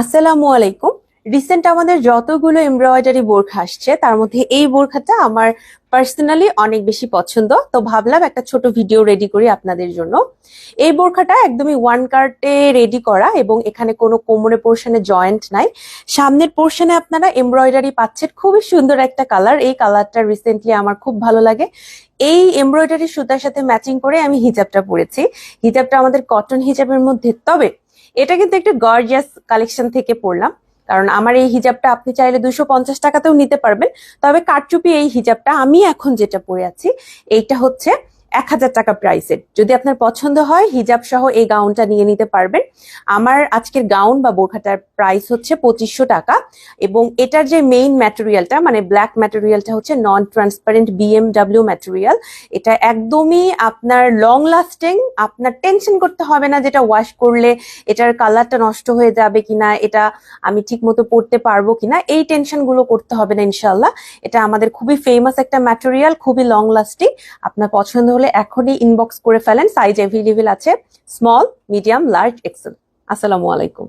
আসসালামু আলাইকুম। রিসেন্ট আমাদের যতগুলো এমব্রয়ডারি বোরখা আসছে, তার মধ্যে এই বোরখাটা আমার পার্সোনালি অনেক বেশি পছন্দ। তো ভাবলাম একটা ছোট ভিডিও রেডি করি আপনাদের জন্য। এই বোরখাটা একদমই ওয়ান কার্টে রেডি করা এবং এখানে কোনো কোমরে পোর্শনে জয়েন্ট নাই। সামনের পোর্শনে আপনারা এমব্রয়ডারি পাচ্ছেন। খুবই সুন্দর একটা কালার এই কালারটা রিসেন্টলি আমার খুব ভালো লাগে। এই এমব্রয়ডারি সুতার সাথে ম্যাচিং করে আমি হিজাবটা পরেছি। হিজাবটা আমাদের কটন হিজাবের মধ্যে। তবে এটা কিন্তু একটা গর্জিয়াস কালেকশন থেকে পড়লাম। কারণ আমার এই হিজাবটা আপনি চাইলে দুশো পঞ্চাশ টাকাতেও নিতে পারবেন। তবে কারচুপি এই হিজাবটা আমি এখন যেটা পরে আছি, এইটা হচ্ছে এক হাজার টাকা প্রাইসের যদি আপনার পছন্দ হয় হিজাব সহ এই গাউনটা নিয়ে নিতে পারবেন। আমার আজকের গাউন বা বোরখাটার প্রাইস হচ্ছে পঁচিশশো টাকা এবং এটার যে মেইন ম্যাটেরিয়ালটা মানে ব্ল্যাক ম্যাটেরিয়ালটা হচ্ছে নন ট্রান্সপারেন্ট বিএমডাব্লিউ ম্যাটেরিয়াল এটা একদমই আপনার লং লাস্টিং আপনার টেনশন করতে হবে না যেটা ওয়াশ করলে এটার কালারটা নষ্ট হয়ে যাবে কিনা, এটা আমি ঠিক মতো পড়তে পারব কিনা, এই টেনশনগুলো করতে হবে না ইনশাল্লাহ এটা আমাদের খুবই ফেমাস একটা ম্যাটেরিয়াল খুবই লং লাস্টিং আপনার পছন্দ হলে এখনই ইনবক্স করে ফেলেন সাইজ অ্যাভেলেবেল আছে স্মল মিডিয়াম লার্জ এক্সেল আসসালামু আলাইকুম।